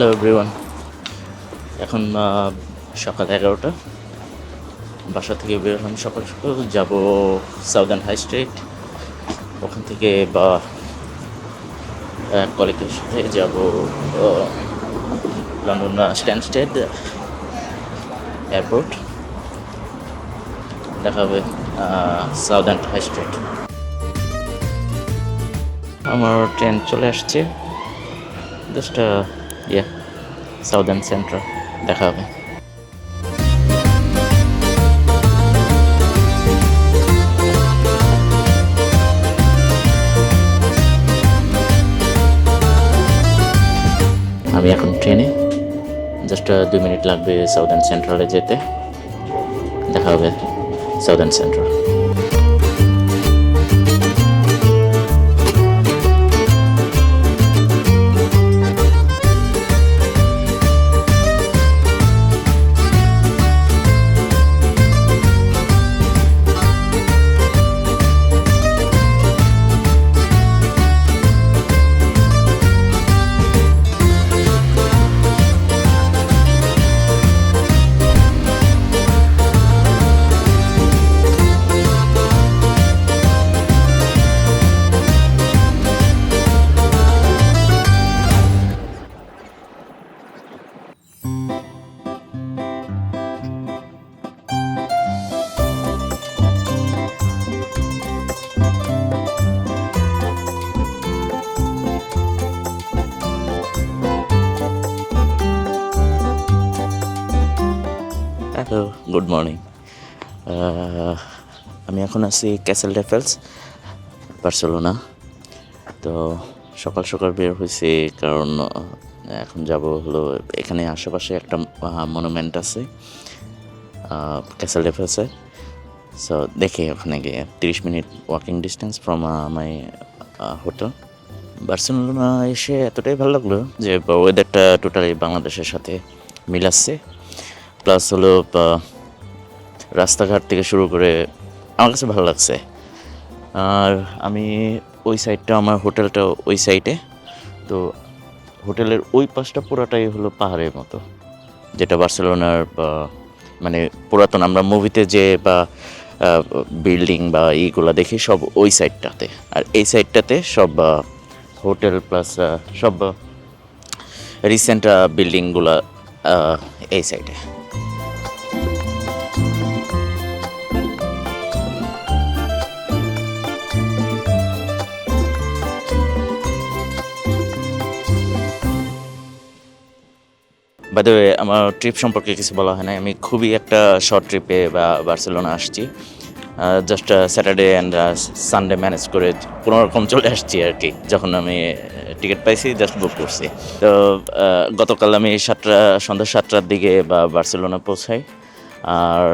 Hello everyone এখন সকাল এগারোটা। বাসা থেকে বের হলাম সকাল সকাল। যাব সাউদার্ন হাই স্ট্রিট ওখান থেকে বা কলেজের সাথে যাব লন্ডন স্ট্যান্ড স্ট্যান্ডস্টেড এয়ারপোর্ট দেখা হবে সাউদার্ন হাই স্ট্রিট আমার ট্রেন চলে আসছে। জাস্ট ইয়া সাউদার্ন সেন্টার দেখা হবে. আমি এখন ট্রেনে। জাস্ট দুই মিনিট লাগবে সাউদার্ন সেন্ট্রালে যেতে। দেখা হবে southern central hello good morning আমি এখন আছি ক্যাসেল ডেফেলস বার্সেলোনা তো সকাল সকাল বের হয়েছি কারণ এখন যাব হলো এখানে আশেপাশে একটা মনুমেন্ট আছে ক্যাসেল ডেফেলসে সো দেখি ওখানে গিয়ে। তিরিশ minute walking distance from my hotel Barcelona এসে এতটাই ভালো লাগল যে ওয়েদারটা টোটালি বাংলাদেশের সাথে মিলাচ্ছে প্লাস হলো রাস্তাঘাট থেকে শুরু করে আমার কাছে ভালো লাগছে। আর আমি ওই সাইডটা আমার হোটেলটা ওই সাইডে তো হোটেলের ওই পাশটা পুরাটাই হলো পাহাড়ের মতো। যেটা বার্সেলোনার মানে পুরাতন, আমরা মুভিতে যে বা বিল্ডিং বা এইগুলা দেখি, সব ওই সাইডটাতে আর এই সাইডটাতে সব হোটেল প্লাস সব রিসেন্ট বিল্ডিংগুলা এই সাইডে বাই দ্য আমার ট্রিপ সম্পর্কে কিছু বলা হয় না আমি খুবই একটা শর্ট ট্রিপে বা বার্সেলোনা আসছি। Just Saturday and Sunday manage করে কোনো রকম চলে আসছি আর কি। যখন আমি টিকিট পাইছি জাস্ট বুক করছি। তো গতকাল আমি সাতটা, সন্ধ্যা সাতটার দিকে বা বার্সেলোনা পৌঁছাই। আর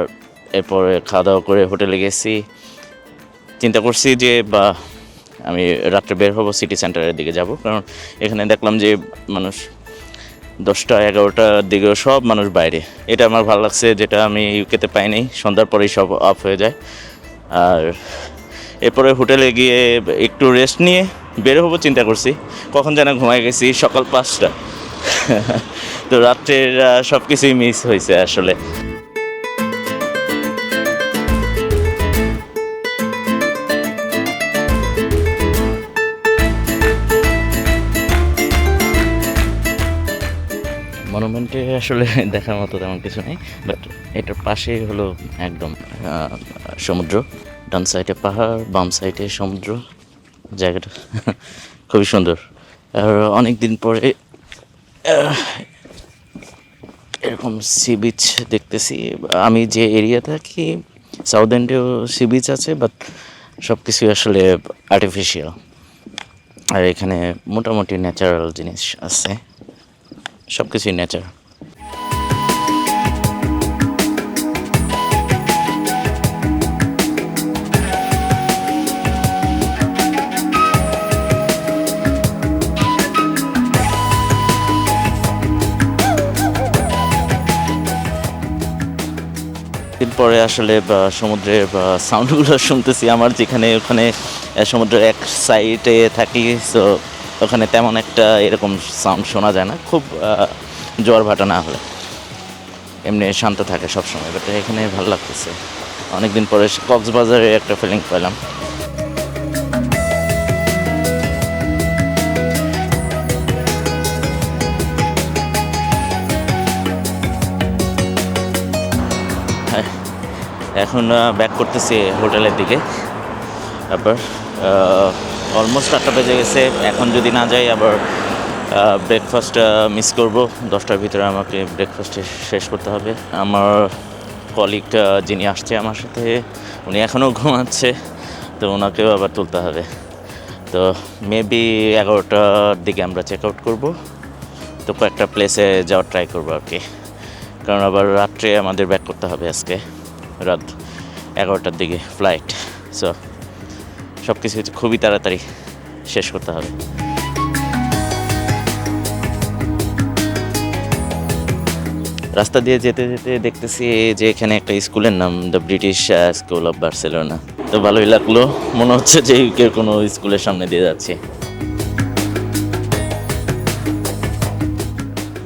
এরপরে খাওয়া দাওয়া করে হোটেলে গেছি। চিন্তা করছি যে, বা, আমি রাত্রে বের হব সিটি সেন্টারের দিকে যাব। কারণ এখানে দেখলাম যে মানুষ দশটা এগারোটার দিকেও সব মানুষ বাইরে। এটা আমার ভালো লাগছে, যেটা আমি ইউকেতে পাইনি। সন্ধ্যার পরেই সব অফ হয়ে যায়। আর এরপরে হোটেলে গিয়ে একটু রেস্ট নিয়ে বের হব চিন্তা করছি, কখন যেন ঘুমায় গেছি, সকাল পাঁচটা। তো রাত্রের সব কিছুই মিস হয়েছে আসলে। মনুমেন্টে আসলে দেখার মতো তেমন কিছু নেই বাট এটার পাশে হলো একদম সমুদ্র। ডান সাইডে পাহাড়, বাম সাইডে সমুদ্র। জায়গাটা খুবই সুন্দর। আর অনেক দিন পরে এরকম সি বিচ দেখতেছি। আমি যে এরিয়া থাকি সাউথ এন্ডেও সি বিচ আছে বাট সব কিছু আসলে আর্টিফিশিয়াল আর এখানে মোটামুটি ন্যাচারাল জিনিস আছে। সব কিছুই নেচার পরে আসলে সমুদ্রের সাউন্ডগুলো শুনতেছি। আমার যেখানে, ওখানে সমুদ্রের এক সাইডে থাকি সো ওখানে তেমন একটা এরকম সাউন্ড শোনা যায় না, খুব জোয়ার ভাটা না হলে। এমনি শান্ত থাকে সবসময় বাট এখানে ভালো লাগতেছে। অনেকদিন পরে কক্সবাজারে একটা ফিলিং পেলাম। এখন ব্যাক করতেছি হোটেলের দিকে। তারপর অলমোস্ট আটটা বেজে গেছে। এখন যদি না যাই, আবার ব্রেকফাস্ট মিস করব। দশটার ভিতরে আমাকে ব্রেকফাস্ট শেষ করতে হবে। আমার কলিগ যিনি আসছে আমার সাথে, উনি এখনও ঘুমাচ্ছে, তো ওনাকেও আবার তুলতে হবে। তো মেবি এগারোটার দিকে আমরা চেক আউট করব। তো কয়েকটা প্লেসে যাওয়ার ট্রাই করব আর কি। কারণ আবার রাত্রে আমাদের ব্যাক করতে হবে আজকে, রাত এগারোটার দিকে ফ্লাইট সো সব কিছু খুবই তাড়াতাড়ি শেষ করতে হবে। রাস্তা দিয়ে যেতে যেতে দেখতেছি যে এখানে একটা স্কুলের নাম the British school of Barcelona তো ভালোই লাগল। মনে হচ্ছে যে কেউ কোনো স্কুলের সামনে দিয়ে যাচ্ছি।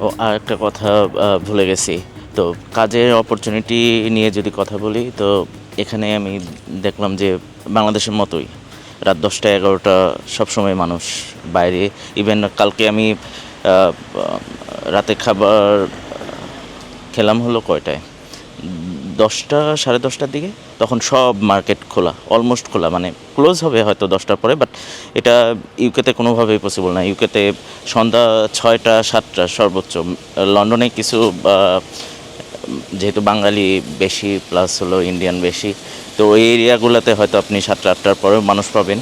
ও, আর একটা কথা ভুলে গেছি। তো কাজের অপরচুনিটি নিয়ে যদি কথা বলি, তো এখানে আমি দেখলাম যে বাংলাদেশের মতোই। রাত দশটা এগারোটা সবসময় মানুষ বাইরে। ইভেন কালকে আমি রাতে খাবার খেলাম হলো কয়টায়? দশটা, সাড়ে দশটার দিকে। তখন সব মার্কেট খোলা অলমোস্ট খোলা। মানে ক্লোজ হবে হয়তো দশটার পরে বাট এটা ইউকেতে কোনোভাবেই পসিবল না। ইউকেতে সন্ধ্যা ছয়টা, সাতটা সর্বোচ্চ। লন্ডনে কিছু যেহেতু বাঙালি বেশি প্লাস হলো ইন্ডিয়ান বেশি তো ওই এরিয়াগুলোতে হয়তো আপনি সাতটা আটটার পরেও মানুষ পাবেন।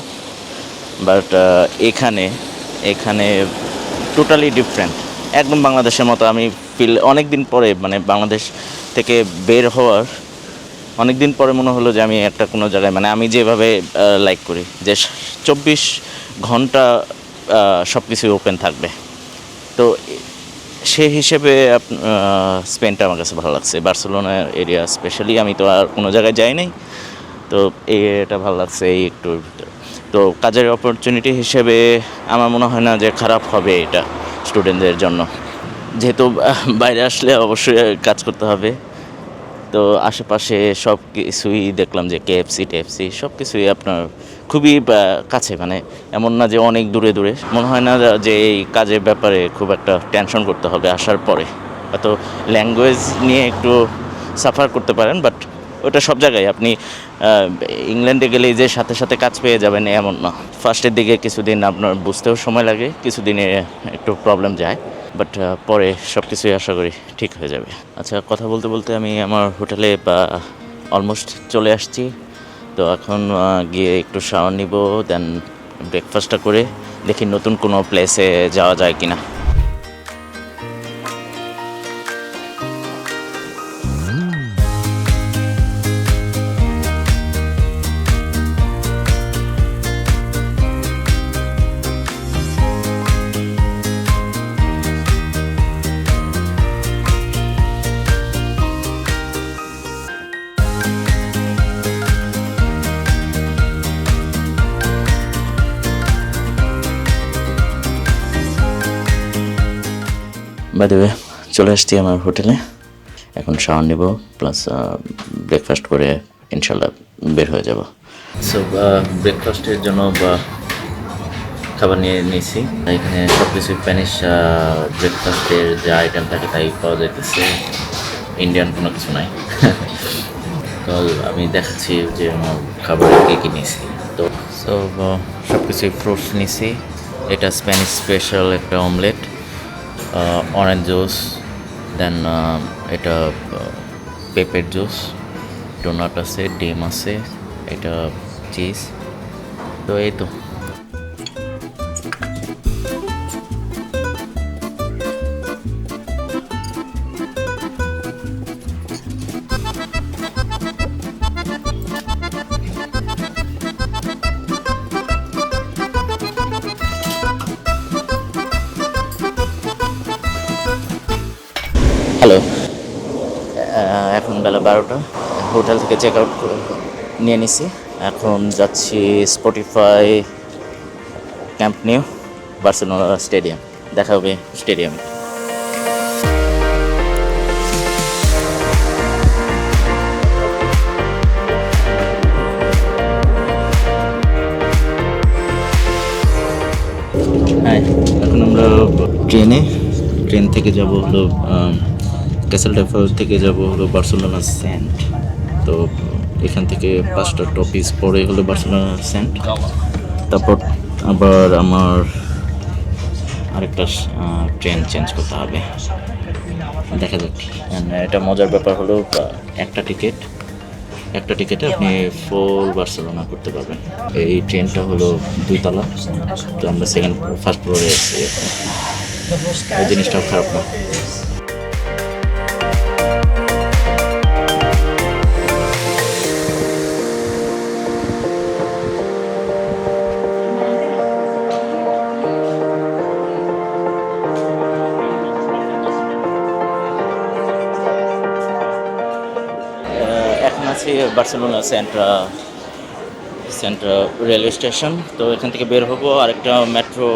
বাট এখানে এখানে টোটালি ডিফারেন্ট একদম বাংলাদেশের মতো আমি ফিল অনেক দিন পরে মানে বাংলাদেশ থেকে বের হওয়ার অনেক দিন পরে মনে হলো যে আমি একটা কোনো জায়গায় মানে আমি যেভাবে লাইক করি, যে চব্বিশ ঘণ্টা সব কিছু ওপেন থাকবে। তো সে হিসেবে স্পেনটা আমার কাছে ভালো লাগছে। বার্সেলোনা এরিয়া স্পেশালি আমি তো আর কোনো জায়গায় যাই নাই। তো এই এটা ভালো লাগছে এই একটু ভিতরে। তো কাজের অপরচুনিটি হিসেবে আমার মনে হয় না যে খারাপ হবে এটা স্টুডেন্টদের জন্য। যেহেতু বাইরে আসলে অবশ্যই কাজ করতে হবে। তো আশেপাশে সব কিছুই দেখলাম যে কেএফসি টেএফসি সব কিছুই আপনার খুবই কাছে। মানে এমন না যে অনেক দূরে দূরে। মনে হয় না যে এই কাজের ব্যাপারে খুব একটা টেনশন করতে হবে আসার পরে। হয়তো ল্যাঙ্গুয়েজ নিয়ে একটু সাফার করতে পারেন বাট ওটা সব জায়গায়। আপনি ইংল্যান্ডে গেলেই যে সাথে সাথে কাজ পেয়ে যাবেন এমন না। ফার্স্টের দিকে কিছুদিন আপনার বুঝতেও সময় লাগে, কিছুদিনে একটু প্রবলেম যায়। বাট পরে সব কিছুই আশা করি ঠিক হয়ে যাবে। আচ্ছা কথা বলতে বলতে আমি আমার হোটেলে, বা অলমোস্ট চলে আসছি। তো এখন গিয়ে একটু শাওয়ার নিব দেন ব্রেকফাস্টটা করে দেখি নতুন কোনো প্লেসে যাওয়া যায় কিনা। বাই দেবে চলে আসছি আমার হোটেলে। এখন শাওয়ার নেব প্লাস ব্রেকফাস্ট করে ইনশাল্লাহ বের হয়ে যাব। সো ব্রেকফাস্টের জন্য, বা খাবার নিয়ে নিয়েছি এখানে সব কিছু স্প্যানিশ ব্রেকফাস্টের যে আইটেম থাকে তাই পাওয়া যাইতেছে। ইন্ডিয়ান কোনো কিছু নাই। তো আমি দেখাচ্ছি যে আমার খাবার কী কী নিয়েছি তো সো সব কিছুই ফ্রুটস নিয়েছি এটা স্প্যানিশ স্পেশাল একটা অমলেট অরেঞ্জ জুস দেন এটা পেঁপের জুস ডোনাট আছে, ডিম আছে, এটা চিজ তো এই তো। চেক আউট নিয়ে নিছি। এখন যাচ্ছি Spotify Camp Nou Barcelona stadium দেখা হবে স্টেডিয়ামে এখন আমরা ট্রেনে ট্রেন থেকে যাব হলো ক্যাসেল ডেফার থেকে যাব হলো বার্সেলোনা সেন্ট তো এখান থেকে পাঁচটা টপিস, পরে হলো বার্সেলোনা সেন্ট তারপর আবার আমার আরেকটা ট্রেন চেঞ্জ করতে হবে। দেখা যাক। এটা মজার ব্যাপার হলো একটা টিকিট একটা টিকিটে আপনি ফুল বার্সেলোনা করতে পারবেন। এই ট্রেনটা হলো দুইতলা। তো আমরা সেকেন্ড ফার্স্ট ফ্লোরে এসেছি এই জিনিসটাও খারাপ না। Barcelona central central railway station তো এখান থেকে বের হব, আরেকটা মেট্রো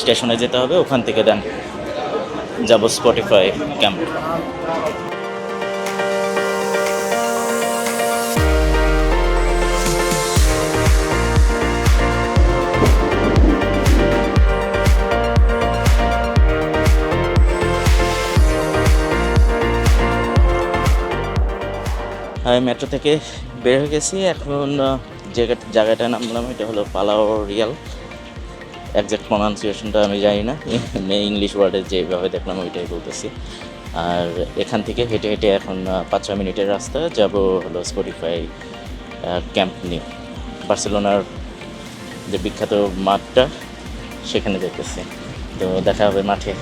স্টেশনে যেতে হবে, ওখান থেকে দেন যাব স্পটিফাই ক্যাম্প আমি মেট্রো থেকে বের হয়ে গেছি। এখন জায়গা জায়গাটার নাম বললাম, এটা হলো পালাও রিয়াল একজ্যাক্ট প্রনাউন্সিয়েশনটা আমি জানি না। ইংলিশ ওয়ার্ডে যেভাবে দেখলাম, ওইটাই বলতেছি। আর এখান থেকে হেঁটে হেঁটে এখন পাঁচ ছয় মিনিটের রাস্তা, যাব হলো স্পটিফাই ক্যাম্প নিউ বার্সেলোনার যে বিখ্যাত মাঠটা, সেখানে দেখতেছি তো দেখা হবে মাঠে।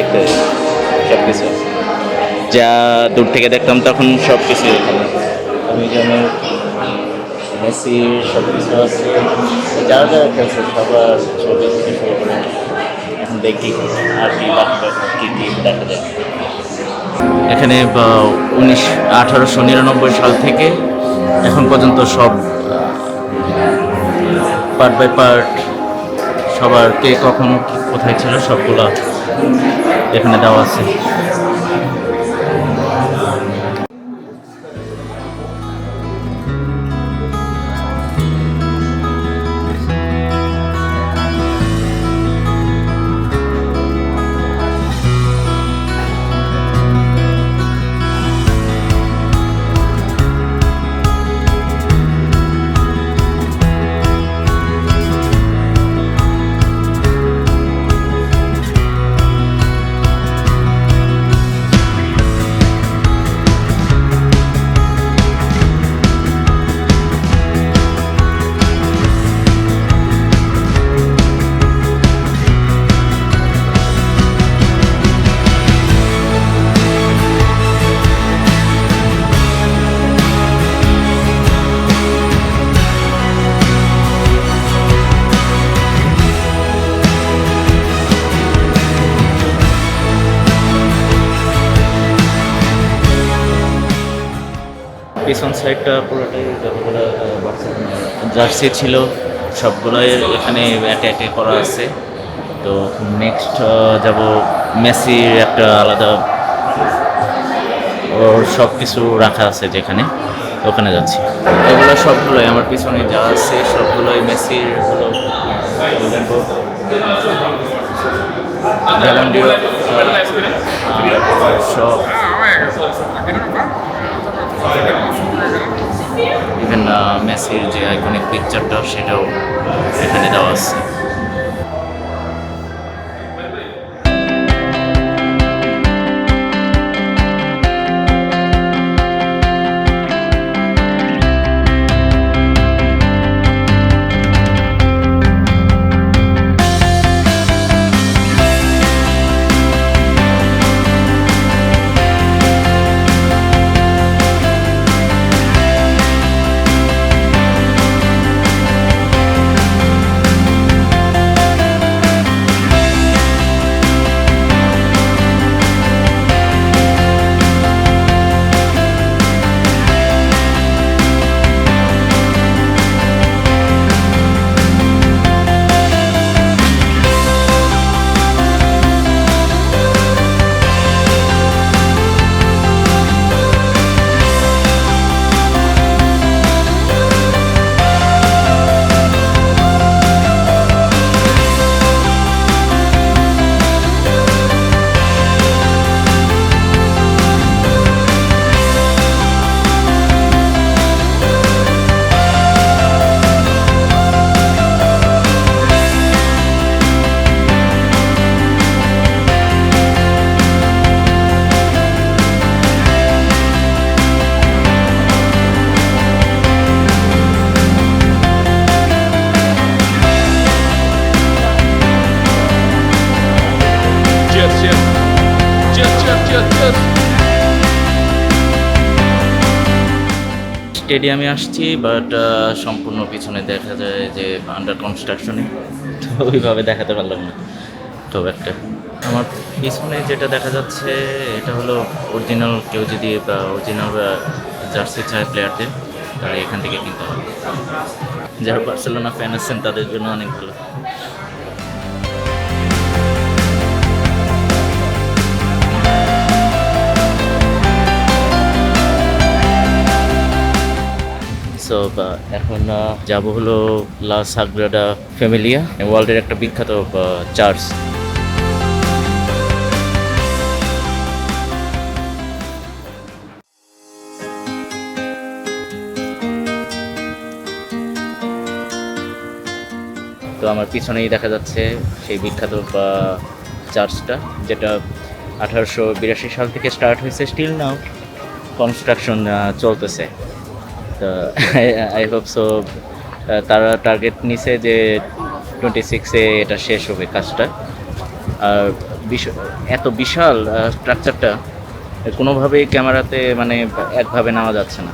দেখতে সব কিছু যা দূর থেকে দেখতাম তখন সব কিছু এখানে। আমি যেন মেসি সব কিছু আছে। যারা যারা খেলছে সবার ছবি থেকে শুরু করে এখন দেখি আর কি কি কি দেখা যায়। এখানে উনিশ আঠারোশো নিরানব্বই সাল থেকে এখন পর্যন্ত সব পার্ট বাই পার্ট সবার কে কখন কোথায় ছিল সবগুলো এখানে দেওয়া আছে। পিছন সাইডটা পুরোটাই যতগুলো জার্সি ছিল, সবগুলোই এখানে একে একে করা আছে। তো নেক্সট যাব মেসির একটা আলাদা ওর সব কিছু রাখা আছে যেখানে, ওখানে যাচ্ছি। এগুলো সবগুলোই, আমার পিছনে যা আছে সবগুলোই মেসির হলো। সব ইভেন মেসির যে আইকনিক পিকচারটা সেটাও এখানে দেওয়া আছে। স্টেডিয়ামে আসছি বাট সম্পূর্ণ পিছনে দেখা যায় যে আন্ডার কনস্ট্রাকশনে তো ওইভাবে দেখাতে পারলাম না। তো একটা, আমার পিছনে যেটা দেখা যাচ্ছে, এটা হলো অরিজিনাল কেউ যদি, বা অরিজিনাল জার্সি চায় প্লেয়ারদের তাহলে এখান থেকে কিনতে হবে। যারা পার্সেলোনা ফ্যান আছেন, তাদের জন্য অনেক ভালো। সো এখন যাব হলো লা সাগ্রাডা ফ্যামিলিয়া ওয়ার্ল্ডের একটা বিখ্যাত চার্চ তো আমার পিছনেই দেখা যাচ্ছে সেই বিখ্যাত চার্চটা যেটা আঠারোশো বিরাশি সাল থেকে স্টার্ট হয়েছে স্টিল নাও কনস্ট্রাকশন চলতেছে। তো আই হোপ সো তারা টার্গেট নিছে যে টোয়েন্টি সিক্সে এটা শেষ হবে কাজটা। আর এত বিশাল স্ট্রাকচারটা কোনোভাবেই ক্যামেরাতে মানে একভাবে নেওয়া যাচ্ছে না।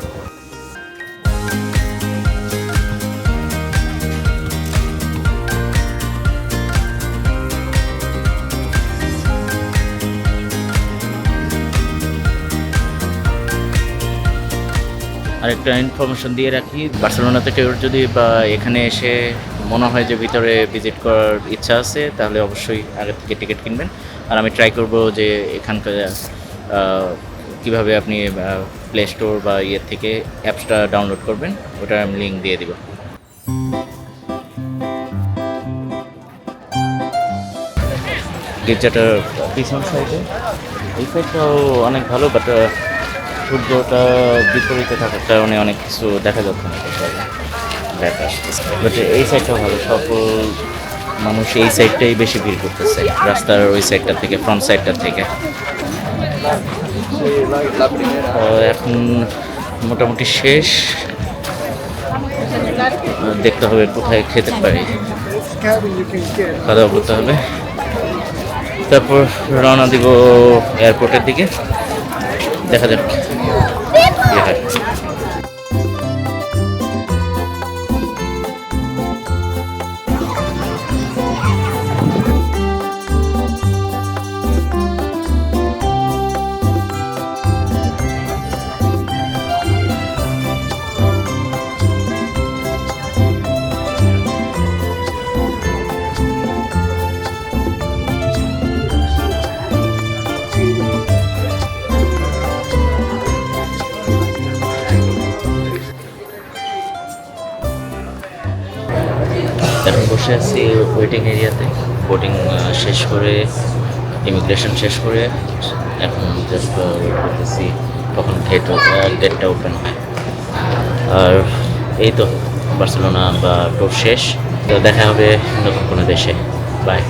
আরেকটা ইনফরমেশন দিয়ে রাখি। বার্সেলোনা থেকে ওর যদি বা এখানে এসে মনে হয় যে ভিতরে ভিজিট করার ইচ্ছা আছে, তাহলে অবশ্যই আগে থেকে টিকিট কিনবেন। আর আমি ট্রাই করব যে এখানকার কীভাবে আপনি প্লে স্টোর বা ইয়ের থেকে অ্যাপসটা ডাউনলোড করবেন। ওটার আমি লিঙ্ক দিয়ে দিব। গির্জাটার পিছন সাইডে এই সাইডটাও অনেক ভালো বাট সূর্যটা বিপরীতে থাকার কারণে অনেক কিছু দেখা যাচ্ছে না। বাট এই সাইডটাও ভালো। সকল মানুষ এই সাইডটাই বেশি ভিড় করতেছে। রাস্তার ওই সাইডটা থেকে ফ্রন্ট সাইডটা থেকে। এখন মোটামুটি শেষ। দেখতে হবে কোথায় খেতে পারি। খাওয়া দাওয়া করতে হবে। তারপর রওনা দিব এয়ারপোর্টের দিকে। দেখা যাক বসে আছি ওয়েটিং এরিয়াতে বোটিং শেষ করে ইমিগ্রেশন শেষ করে, এখন জাস্ট ওয়েট করতেছি কখন গেট গেটটা ওপেন হয়। আর এই তো, বার্সেলোনা বা টোর শেষ। তো দেখা হবে নতুন কোনো দেশে। বাই